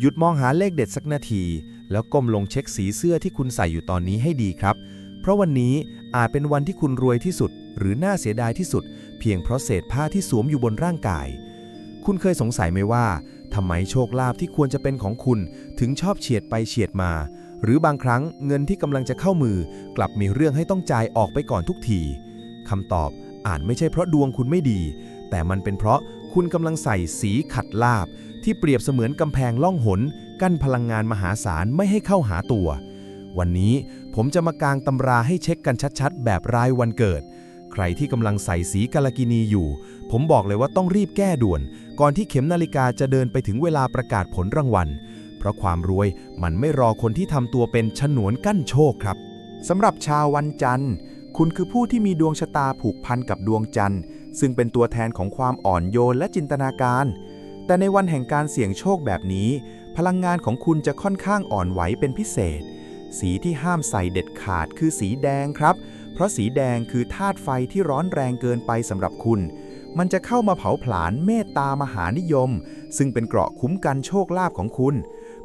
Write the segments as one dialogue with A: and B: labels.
A: หยุดมองหาเลขเด็ดสักนาที แล้วก้มลงเช็คสีเสื้อที่คุณใส่อยู่ตอนนี้ให้ดีครับ เพราะวันนี้อาจเป็นวันที่คุณรวยที่สุด หรือน่าเสียดายที่สุด เพียงเพราะเศษผ้าที่สวมอยู่บนร่างกาย คุณเคยสงสัยไหมว่าทำไมโชคลาภที่ควรจะเป็นของคุณ ถึงชอบเฉียดไปเฉียดมา หรือบางครั้งเงินที่กำลังจะเข้ามือ กลับมีเรื่องให้ต้องจ่ายออกไปก่อนทุกทีคำตอบอาจไม่ใช่เพราะดวงคุณไม่ดี แต่มันเป็นเพราะคุณกำลังใส่สีขัดลาบ ที่เปรียบเสมือนกำแพงล่องหน กั้นพลังงานมหาศาลไม่ให้เข้าหาตัว วันนี้ผมจะมากางตำราให้เช็คกันชัดๆ แบบรายวันเกิด ใครที่กำลังใส่สีกาลกินีอยู่ ผมบอกเลยว่าต้องรีบแก้ด่วน ก่อนที่เข็มนาฬิกาจะเดินไปถึงเวลาประกาศผลรางวัล เพราะความรวยมันไม่รอคนที่ทำตัวเป็นฉนวนกั้นโชคครับ
B: สำหรับชาววันจันทร์ คุณคือผู้ที่มีดวงชะตาผูกพันกับดวงจันทร์ ซึ่งเป็นตัวแทนของความอ่อนโยนและจินตนาการ แต่ในวันแห่งการเสี่ยงโชคแบบนี้ พลังงานของคุณจะค่อนข้างอ่อนไหวเป็นพิเศษ สีที่ห้ามใส่เด็ดขาดคือสีแดงครับ เพราะสีแดงคือธาตุไฟที่ร้อนแรงเกินไปสำหรับคุณ มันจะเข้ามาเผาผลาญเมตตามหานิยม ซึ่งเป็นเกราะคุ้มกันโชคลาภของคุณ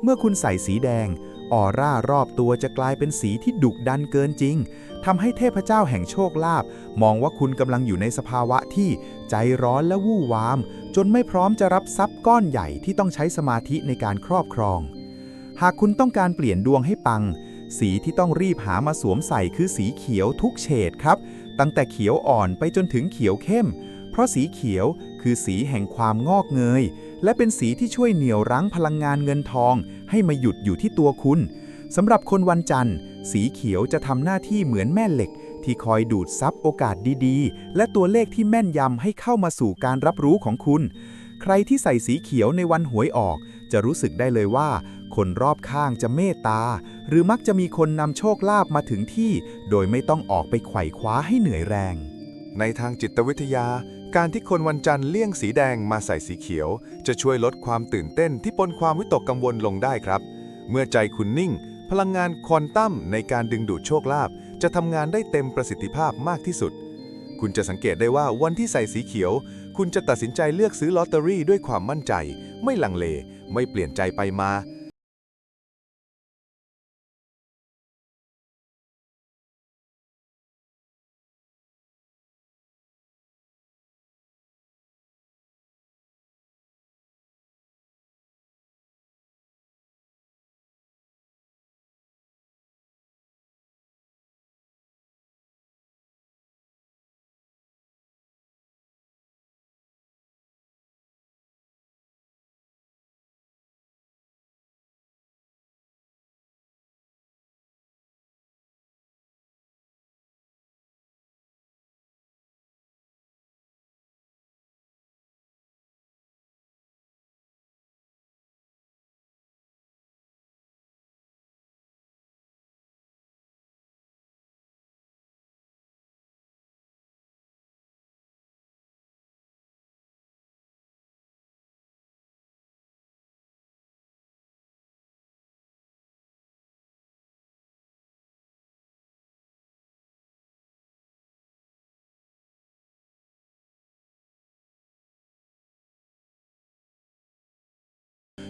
B: เมื่อคุณใส่สีแดง ออร่ารอบตัวจะกลายเป็นสีที่ดุดันเกินจริงทำให้เทพเจ้าแห่งโชคลาภมองว่าคุณกำลังอยู่ในสภาวะที่ใจร้อนและวู่วาม จนไม่พร้อมจะรับทรัพย์ก้อนใหญ่ที่ต้องใช้สมาธิในการครอบครอง หากคุณต้องการเปลี่ยนดวงให้ปัง สีที่ต้องรีบหามาสวมใส่คือสีเขียวทุกเฉดครับ ตั้งแต่เขียวอ่อนไปจนถึงเขียวเข้ม เพราะสีเขียวคือสีแห่งความงอกเงย และเป็นสีที่ช่วยเหนี่ยวรั้งพลังงานเงินทอง ให้มาหยุดอยู่ที่ตัวคุณสำหรับคนวันจันทร์ สีเขียวจะทำหน้าที่เหมือนแม่เหล็ก ที่คอยดูดซับโอกาสดีๆ และตัวเลขที่แม่นยำให้เข้ามาสู่การรับรู้ของคุณ ใครที่ใส่สีเขียวในวันหวยออก จะรู้สึกได้เลยว่า คนรอบข้างจะเมตตา หรือมักจะมีคนนำโชคลาภมาถึงที่ โดยไม่ต้องออกไปไขว่คว้าให้เหนื่อยแรง
C: ในทางจิตวิทยา การที่คนวันจันทร์เลี่ยงสีแดงมาใส่สีเขียว จะช่วยลดความตื่นเต้นที่ปนความวิตกกังวลลงได้ครับ เมื่อใจคุณนิ่ง พลังงานควอนตัมในการดึงดูดโชคลาภจะทำงานได้เต็มประสิทธิภาพมากที่สุด คุณจะสังเกตได้ว่าวันที่ใส่สีเขียว คุณจะตัดสินใจเลือกซื้อลอตเตอรี่ด้วยความมั่นใจ ไม่ลังเล ไม่เปลี่ยนใจไปมา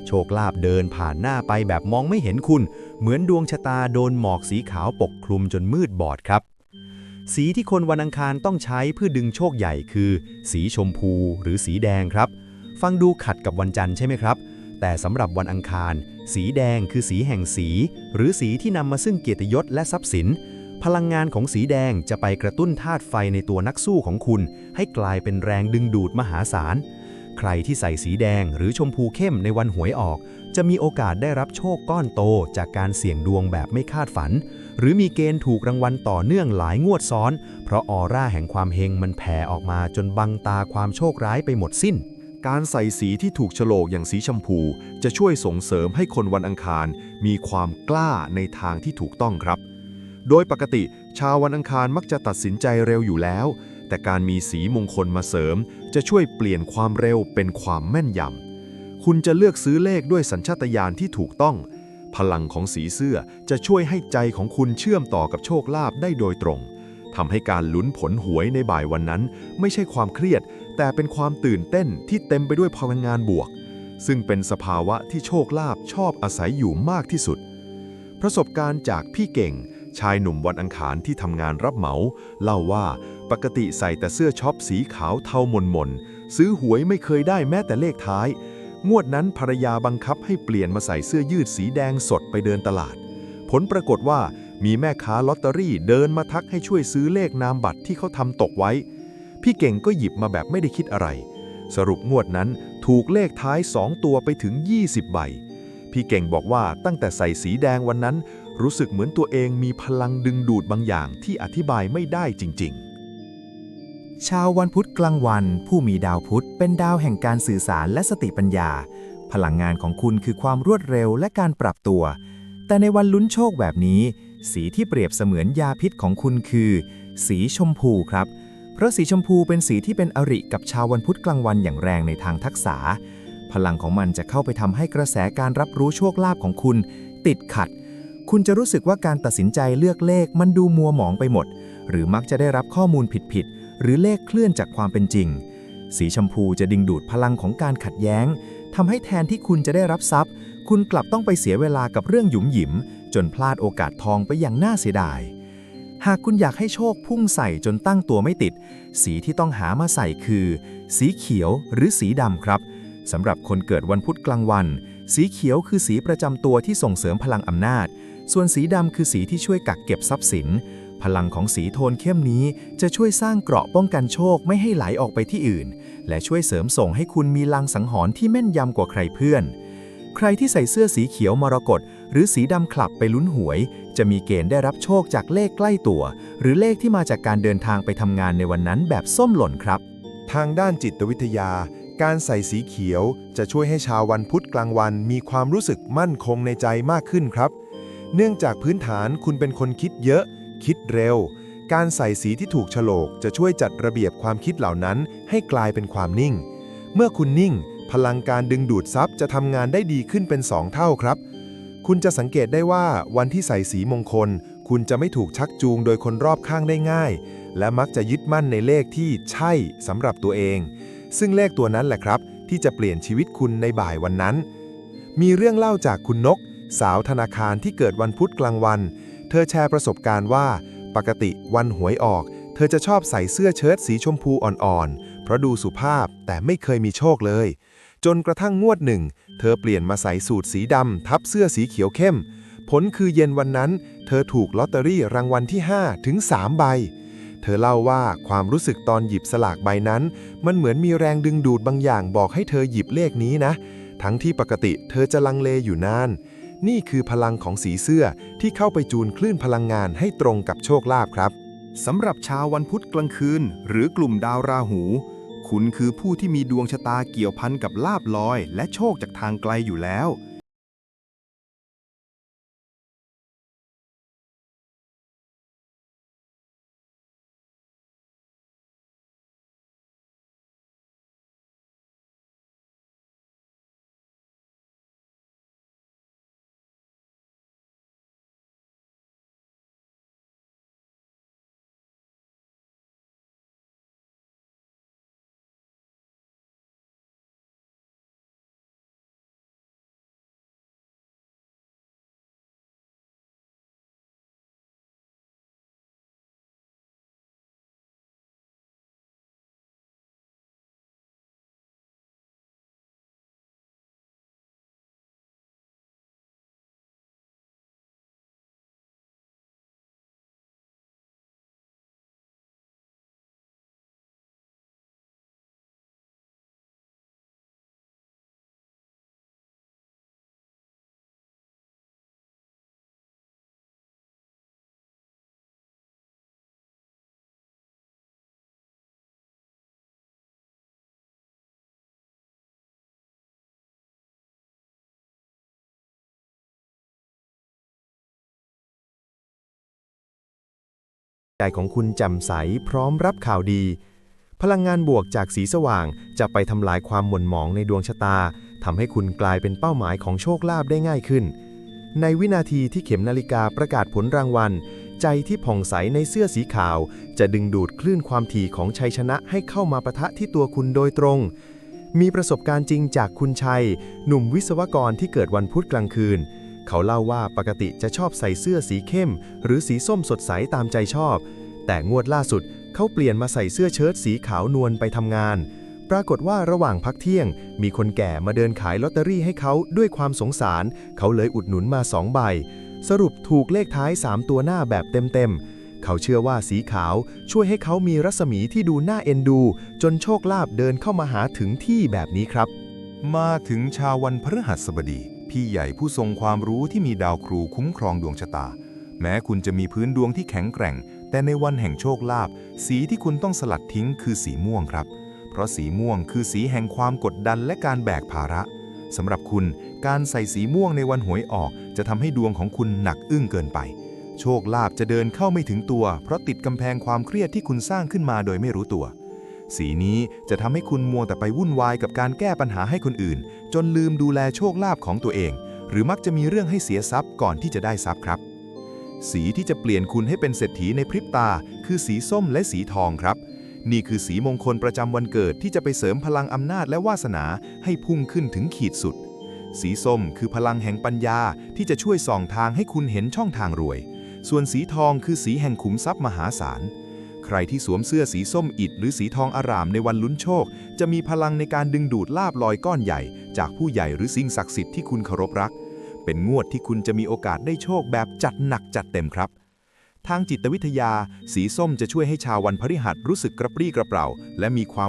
A: โชคลาภเดินผ่านหน้าไปแบบมองไม่เห็นคุณ เหมือนดวงชะตาโดนหมอกสีขาวปกคลุมจนมืดบอดครับ สีที่คนวันอังคารต้องใช้เพื่อดึงโชคใหญ่คือ สีชมพูหรือสีแดงครับ ฟังดูขัดกับวันจันทร์ใช่ไหมครับ แต่สำหรับวันอังคาร สีแดงคือสีแห่งสี หรือสีที่นำมาซึ่งเกียรติยศและทรัพย์สินพลังงานของสีแดงจะไปกระตุ้นธาตุไฟในตัวนักสู้ของคุณ ให้กลายเป็นแรงดึงดูดมหาศาล ใครที่ใส่สีแดงหรือชมพูเข้มในวันหวยออก จะมีโอกาสได้รับโชคก้อนโตจากการเสี่ยงดวงแบบไม่คาดฝัน หรือมีเกณฑ์ถูกรางวัลต่อเนื่องหลายงวดซ้อน เพราะออร่าแห่งความเฮงมันแผ่ออกมาจนบังตาความโชคร้ายไปหมดสิ้น
C: การใส่สีที่ถูกโฉลกอย่างสีชมพู จะช่วยส่งเสริมให้คนวันอังคาร มีความกล้าในทางที่ถูกต้องครับ โดยปกติ ชาววันอังคารมักจะตัดสินใจเร็วอยู่แล้ว แต่การมีสีมงคลมาเสริม จะช่วยเปลี่ยนความเร็วเป็นความแม่นยำ คุณจะเลือกซื้อเลขด้วยสัญชาตญาณที่ถูกต้อง พลังของสีเสื้อจะช่วยให้ใจของคุณเชื่อมต่อกับโชคลาภได้โดยตรงทำให้การลุ้นผลหวยในบ่ายวันนั้น ไม่ใช่ความเครียด แต่เป็นความตื่นเต้นที่เต็มไปด้วยพลังงานบวก ซึ่งเป็นสภาวะที่โชคลาภชอบอาศัยอยู่มากที่สุด ประสบการณ์จากพี่เก่ง ชายหนุ่มวันอังคารที่ทำงานรับเหมา เล่าว่า ปกติใส่แต่เสื้อช็อปสีขาวเทาหม่นๆซื้อหวยไม่เคยได้แม้แต่เลขท้าย งวดนั้นภรรยาบังคับให้เปลี่ยนมาใส่เสื้อยืดสีแดงสดไปเดินตลาด ผลปรากฏว่ามีแม่ค้าลอตเตอรี่เดินมาทักให้ช่วยซื้อเลขนามบัตรที่เขาทำตกไว้ พี่เก่งก็หยิบมาแบบไม่ได้คิดอะไร สรุปงวดนั้นถูกเลขท้าย 2 ตัวไปถึง 20 ใบ พี่เก่งบอกว่าตั้งแต่ใส่สีแดงวันนั้น รู้สึกเหมือนตัวเองมีพลังดึงดูดบางอย่างที่อธิบายไม่ได้จริง ๆ
B: ชาววันพุธกลางวัน ผู้มีดาวพุธเป็นดาวแห่งการสื่อสารและสติปัญญา พลังงานของคุณคือความรวดเร็วและการปรับตัว แต่ในวันลุ้นโชคแบบนี้ สีที่เปรียบเสมือนยาพิษของคุณคือ สีชมพูครับ เพราะสีชมพูเป็นสีที่เป็นอริกับชาววันพุธกลางวันอย่างแรงในทางทักษะ พลังของมันจะเข้าไปทำให้กระแสการรับรู้โชคลาภของคุณ ติดขัด คุณจะรู้สึกว่าการตัดสินใจเลือกเลขมันดูมัวหมองไปหมด หรือมักจะได้รับข้อมูลผิดๆ หรือเลขเคลื่อนจากความเป็นจริง สีชมพูจะดึงดูดพลังของการขัดแย้งทำให้แทนที่คุณจะได้รับทรัพย์ คุณกลับต้องไปเสียเวลากับเรื่องหยุมหยิม จนพลาดโอกาสทองไปอย่างน่าเสียดาย หากคุณอยากให้โชคพุ่งใส่จนตั้งตัวไม่ติด สีที่ต้องหามาใส่คือ สีเขียวหรือสีดำครับสำหรับคนเกิดวันพุธกลางวัน สีเขียวคือสีประจำตัวที่ส่งเสริมพลังอำนาจ ส่วนสีดำคือสีที่ช่วยกักเก็บทรัพย์สิน พลังของสีโทนเข้มนี้จะช่วยสร้างเกราะป้องกันโชคไม่ให้ไหลออกไปที่อื่น และช่วยเสริมส่งให้คุณมีลังสังหรณ์ที่แม่นยำกว่าใครเพื่อน ใครที่ใส่เสื้อสีเขียวมรกตหรือสีดำคลับไปลุ้นหวย จะมีเกณฑ์ได้รับโชคจากเลขใกล้ตัว หรือเลขที่มาจากการเดินทางไปทำงานในวันนั้นแบบส้มหล่นครับ
D: ทางด้านจิตวิทยา การใส่สีเขียวจะช่วยให้ชาววันพุธกลางวันมีความรู้สึกมั่นคงในใจมากขึ้นครับ เนื่องจากพื้นฐานคุณเป็นคนคิดเยอะ คิดเร็ว การใส่สีที่ถูกฉลกจะช่วยจัดระเบียบความคิดเหล่านั้นให้กลายเป็นความนิ่ง เมื่อคุณนิ่ง พลังการดึงดูดทรัพย์จะทำงานได้ดีขึ้นเป็น2เท่าครับ คุณจะสังเกตได้ว่าวันที่ใส่สีมงคล คุณจะไม่ถูกชักจูงโดยคนรอบข้างได้ง่าย และมักจะยึดมั่นในเลขที่ใช่สำหรับตัวเอง ซึ่งเลขตัวนั้นแหละครับ ที่จะเปลี่ยนชีวิตคุณในบ่ายวันนั้น มีเรื่องเล่าจากคุณนกสาวธนาคารที่เกิดวันพุธกลางวัน เธอแชร์ประสบการณ์ว่า ปกติวันหวยออก เธอจะชอบใส่เสื้อเชิ้ตสีชมพูอ่อนๆ เพราะดูสุภาพแต่ไม่เคยมีโชคเลย จนกระทั่งงวดหนึ่ง เธอเปลี่ยนมาใส่สูทสีดำทับเสื้อสีเขียวเข้ม ผลคือเย็นวันนั้น เธอถูกลอตเตอรี่รางวัลที่ 5 ถึง 3 ใบ เธอเล่าว่าความรู้สึกตอนหยิบสลากใบนั้น มันเหมือนมีแรงดึงดูดบางอย่างบอกให้เธอหยิบเลขนี้นะ ทั้งที่ปกติเธอจะลังเลอยู่นาน นี่คือพลังของสีเสื้อที่เข้าไปจูนคลื่นพลังงานให้ตรงกับโชคลาภครับ
A: สำหรับชาววันพุธกลางคืน หรือกลุ่มดาวราหู คุณคือผู้ที่มีดวงชะตาเกี่ยวพันกับลาบลอย และโชคจากทางไกลอยู่แล้ว
B: ใจของคุณแจ่มใสพร้อมรับข่าวดี พลังงานบวกจากสีสว่างจะไปทำลายความหม่นหมองในดวงชะตาทำให้คุณกลายเป็นเป้าหมายของโชคลาภได้ง่ายขึ้น ในวินาทีที่เข็มนาฬิกาประกาศผลรางวัล ใจที่ผ่องใสในเสื้อสีขาว จะดึงดูดคลื่นความถี่ของชัยชนะให้เข้ามาปะทะที่ตัวคุณโดยตรง มีประสบการณ์จริงจากคุณชัย หนุ่มวิศวกรที่เกิดวันพุธกลางคืน เขาเล่าว่าปกติจะชอบใส่เสื้อสีเข้ม หรือสีส้มสดใสตามใจชอบ แต่งวดล่าสุดเขาเปลี่ยนมาใส่เสื้อเชิ้ตสีขาวนวลไปทำงาน ปรากฏว่าระหว่างพักเที่ยง มีคนแก่มาเดินขายลอตเตอรี่ให้เขาด้วยความสงสาร เขาเลยอุดหนุนมาสองใบ สรุปถูกเลขท้าย 3 ตัวหน้าแบบเต็มๆเขาเชื่อว่าสีขาวช่วยให้เขามีรัศมีที่ดูน่าเอ็นดู จนโชคลาภเดินเข้ามาหาถึงที่แบบนี้ครับ
D: มาถึงชาววันพฤหัสบดี พี่ใหญ่ผู้ทรงความรู้ที่มีดาวครูคุ้มครองดวงชะตา แม้คุณจะมีพื้นดวงที่แข็งแกร่ง แต่ในวันแห่งโชคลาภสีที่คุณต้องสลัดทิ้งคือสีม่วงครับ เพราะสีม่วงคือสีแห่งความกดดันและการแบกภาระสำหรับคุณการใส่สีม่วงในวันหวยออก จะทำให้ดวงของคุณหนักอึ้งเกินไป โชคลาภจะเดินเข้าไม่ถึงตัว เพราะติดกำแพงความเครียดที่คุณสร้างขึ้นมาโดยไม่รู้ตัว สีนี้จะทำให้คุณมัวแต่ไปวุ่นวายกับการแก้ปัญหาให้คนอื่น จนลืมดูแลโชคลาภของตัวเอง หรือมักจะมีเรื่องให้เสียทรัพย์ก่อนที่จะได้ทรัพย์ครับ สีที่จะเปลี่ยนคุณให้เป็นเศรษฐีในพริบตา คือสีส้มและสีทองครับ นี่คือสีมงคลประจำวันเกิดที่จะไปเสริมพลังอำนาจและวาสนาให้พุ่งขึ้นถึงขีดสุด สีส้มคือพลังแห่งปัญญาที่จะช่วยส่องทางให้คุณเห็นช่องทางรวย ส่วนสีทองคือสีแห่งขุมทรัพย์มหาศาล ใครที่สวมเสื้อสีส้มอิดหรือสีทองอารามในวันลุ้นโชค จะมีพลังในการดึงดูดลาบลอยก้อนใหญ่ จากผู้ใหญ่หรือสิ่งศักดิ์สิทธิ์ที่คุณเคารพรัก เป็นงวดที่คุณจะมีโอกาสได้โชคแบบจัดหนักจัดเต็มครับ ทางจิตวิทยา สีส้มจะช่วยให้ชาววันพฤหัสรู้สึกกระปรี้กระเปร่า และมีความ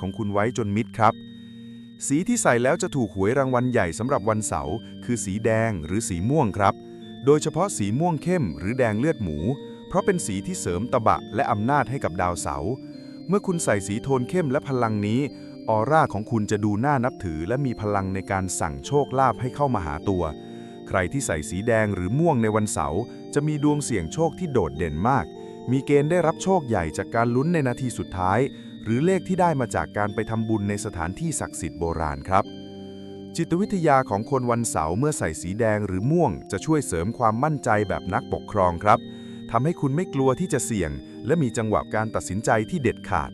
D: ของคุณไว้จนมิดครับ สีที่ใส่แล้วจะถูกหวยรางวัลใหญ่สำหรับวันเสาร์คือสีแดงหรือสีม่วงครับ โดยเฉพาะสีม่วงเข้มหรือแดงเลือดหมู เพราะเป็นสีที่เสริมตะบะและอำนาจให้กับดาวเสาร์เมื่อคุณใส่สีโทนเข้มและพลังนี้ออร่าของคุณจะดูน่านับถือและมีพลังในการสั่งโชคลาภให้เข้ามาหาตัว ใครที่ใส่สีแดงหรือม่วงในวันเสาร์จะมีดวงเสี่ยงโชคที่โดดเด่นมาก มีเกณฑ์ได้รับโชคใหญ่จากการลุ้นในนาทีสุดท้าย หรือเลขที่ได้มาจากการไปทำบุญในสถานที่ศักดิ์สิทธิ์โบราณครับ จิตวิทยาของคนวันเสาร์เมื่อใส่สีแดงหรือม่วง จะช่วยเสริมความมั่นใจแบบนักปกครองครับทำให้คุณไม่กลัวที่จะเสี่ยง และมีจังหวะการตัดสินใจที่เด็ดขาด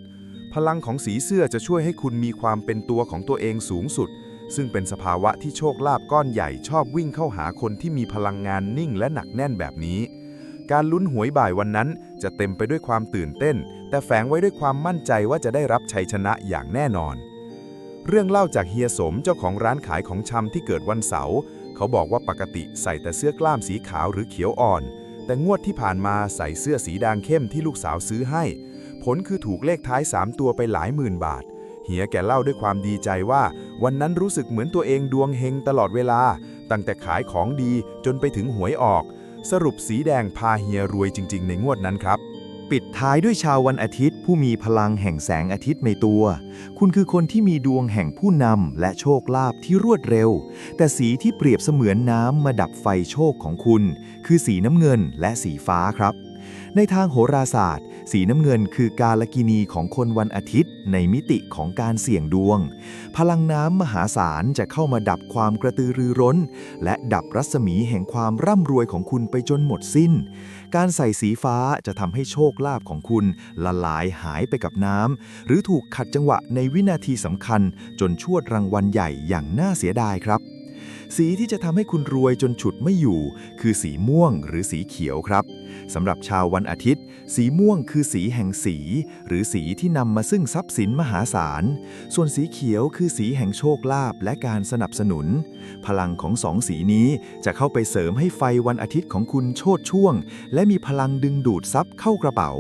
D: พลังของสีเสื้อจะช่วยให้คุณมีความเป็นตัวของตัวเองสูงสุด ซึ่งเป็นสภาวะที่โชคลาภก้อนใหญ่ชอบวิ่งเข้าหาคนที่มีพลังงานนิ่งและหนักแน่นแบบนี้ การลุ้นหวยบ่ายวันนั้นจะเต็มไปด้วยความตื่นเต้น แต่แฝงไว้ด้วยความมั่นใจว่าจะได้รับชัยชนะอย่างแน่นอน เรื่องเล่าจากเฮียสมเจ้าของร้านขายของชำที่เกิดวันเสาร์เขาบอกว่าปกติใส่แต่เสื้อกล้ามสีขาวหรือเขียวอ่อน แต่งวดที่ผ่านมาใส่เสื้อสีแดงเข้มที่ลูกสาวซื้อให้ ผลคือถูกเลขท้าย 3 ตัวไปหลายหมื่นบาทเฮียแกเล่าด้วยความดีใจว่า วันนั้นรู้สึกเหมือนตัวเองดวงเฮงตลอดเวลา ตั้งแต่ขายของดีจนไปถึงหวยออก สรุปสีแดงพาเฮียรวยจริง ๆ ในงวดนั้นครับ
A: ปิดท้ายด้วยชาววันอาทิตย์ ผู้มีพลังแห่งแสงอาทิตย์ในตัว คุณคือคนที่มีดวงแห่งผู้นำและโชคลาภที่รวดเร็ว แต่สีที่เปรียบเสมือนน้ำมาดับไฟโชคของคุณ คือสีน้ำเงินและสีฟ้าครับ ในทางโหราศาสตร์ สีน้ำเงินคือกาลกินีของคนวันอาทิตย์ ในมิติของการเสี่ยงดวง พลังน้ำมหาศาลจะเข้ามาดับความกระตือรือร้น และดับรัศมีแห่งความร่ำรวยของคุณไปจนหมดสิ้น การใส่สีฟ้าจะทำให้โชคลาภของคุณละลายหายไปกับน้ำหรือถูกขัดจังหวะในวินาทีสำคัญ จนชวดรางวัลใหญ่อย่างน่าเสียดายครับ สีที่จะทำให้คุณรวยจนฉุดไม่อยู่ คือสีม่วงหรือสีเขียวครับสำหรับชาววันอาทิตย์ สีม่วงคือสีแห่งสี หรือสีที่นำมาซึ่งทรัพย์สินมหาศาล ส่วนสีเขียวคือสีแห่งโชคลาภและการสนับสนุน พลังของสองสีนี้จะเข้าไปเสริมให้ไฟวันอาทิตย์ของคุณโชดช่วง และมีพลังดึงดูดทรัพย์เข้ากระเป๋า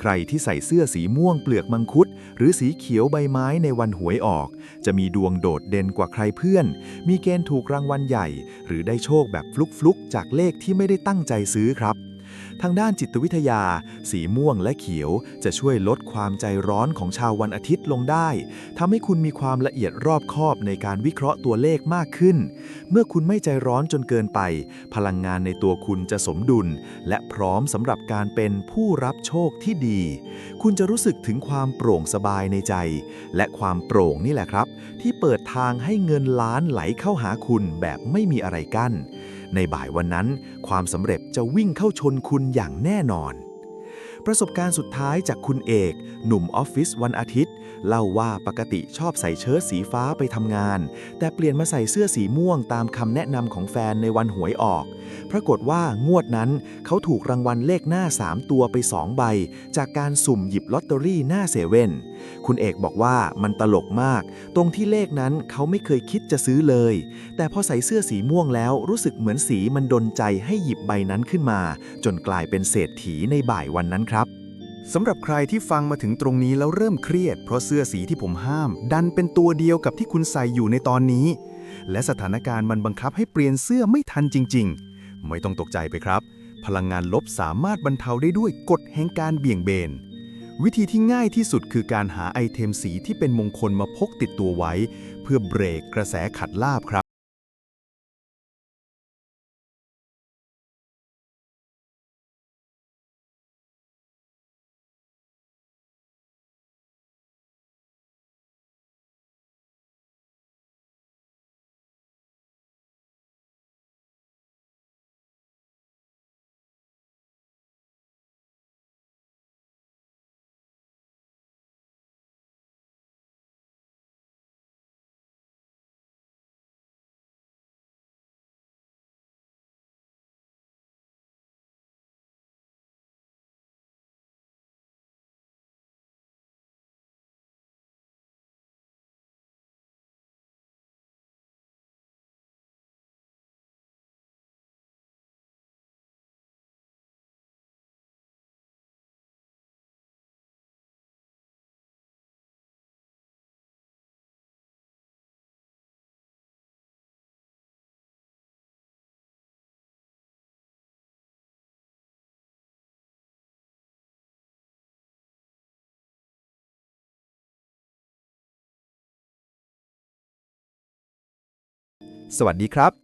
A: ใครที่ใส่เสื้อสีม่วงเปลือกมังคุด หรือสีเขียวใบไม้ในวันหวยออก จะมีดวงโดดเด่นกว่าใครเพื่อน มีเกณฑ์ถูกรางวัลใหญ่ หรือได้โชคแบบฟลุกๆ จากเลขที่ไม่ได้ตั้งใจซื้อครับ ทางด้านจิตวิทยา สีม่วงและเขียว จะช่วยลดความใจร้อนของชาววันอาทิตย์ลงได้ทำให้คุณมีความละเอียดรอบคอบในการวิเคราะห์ตัวเลขมากขึ้น เมื่อคุณไม่ใจร้อนจนเกินไป พลังงานในตัวคุณจะสมดุล และพร้อมสำหรับการเป็นผู้รับโชคที่ดี คุณจะรู้สึกถึงความโปร่งสบายในใจ และความโปร่งนี่แหละครับ ที่เปิดทางให้เงินล้านไหลเข้าหาคุณแบบไม่มีอะไรกั้น ในบ่ายวันนั้น ความสำเร็จจะวิ่งเข้าชนคุณอย่างแน่นอน ประสบการณ์สุดท้ายจากคุณเอก หนุ่มออฟฟิศวันอาทิตย์ เล่าว่าปกติชอบใส่เชิ้ตสีฟ้าไปทำงาน แต่เปลี่ยนมาใส่เสื้อสีม่วงตามคำแนะนำของแฟนในวันหวยออก ปรากฏว่างวดนั้นเขาถูกรางวัลเลขหน้า 3 ตัวไป 2 ใบ จากการสุ่มหยิบลอตเตอรี่หน้าเซเว่นคุณเอกบอกว่ามันตลกมาก ตรงที่เลขนั้นเขาไม่เคยคิดจะซื้อเลย แต่พอใส่เสื้อสีม่วงแล้วรู้สึกเหมือนสีมันดนใจให้หยิบใบนั้นขึ้นมา จนกลายเป็นเศรษฐีในบ่ายวันนั้นครับ
B: สำหรับใครที่ฟังมาถึงตรงนี้แล้วเริ่มเครียด เพราะเสื้อสีที่ผมห้าม ดันเป็นตัวเดียวกับที่คุณใส่อยู่ในตอนนี้ และสถานการณ์มันบังคับให้เปลี่ยนเสื้อไม่ทันจริง ๆ ไม่ต้องตกใจไปครับ พลังงานลบสามารถบรรเทาได้ด้วยกฎแห่งการเบี่ยงเบน วิธีที่ง่ายที่สุดคือการหาไอเทมสีที่เป็นมงคลมาพกติดตัวไว้ เพื่อเบรกกระแสขัดลาบครับ สวัสดีครับ